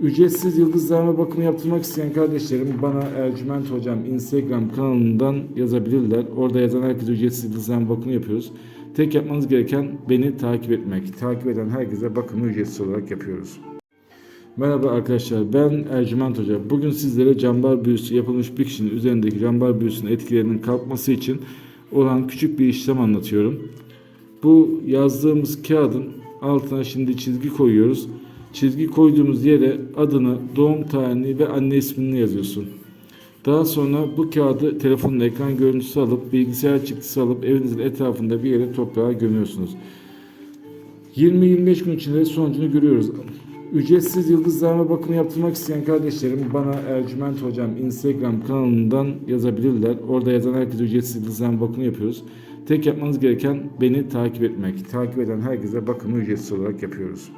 Ücretsiz yıldızlarma bakımı yaptırmak isteyen kardeşlerim bana Ercüment Hocam Instagram kanalından yazabilirler. Orada yazan herkese ücretsiz yıldızlarma bakımı yapıyoruz. Tek yapmanız gereken beni takip etmek. Takip eden herkese bakımı ücretsiz olarak yapıyoruz. Merhaba arkadaşlar ben Ercüment Hoca. Bugün sizlere cambar büyüsü yapılmış bir kişinin üzerindeki cambar büyüsünün etkilerinin kalkması için olan küçük bir işlem anlatıyorum. Bu yazdığımız kağıdın altına şimdi çizgi koyuyoruz. Çizgi koyduğumuz yere adını, doğum tarihini ve anne ismini yazıyorsun. Daha sonra bu kağıdı telefonun ekran görüntüsü alıp bilgisayar çıktısı alıp evinizin etrafında bir yere toprağa gömüyorsunuz. 20-25 gün içinde sonucunu görüyoruz. Ücretsiz yıldızlarma bakımı yaptırmak isteyen kardeşlerim bana Ercüment Hocam Instagram kanalından yazabilirler. Orada yazan herkese ücretsiz yıldızlarma bakımı yapıyoruz. Tek yapmanız gereken beni takip etmek. Takip eden herkese bakımı ücretsiz olarak yapıyoruz.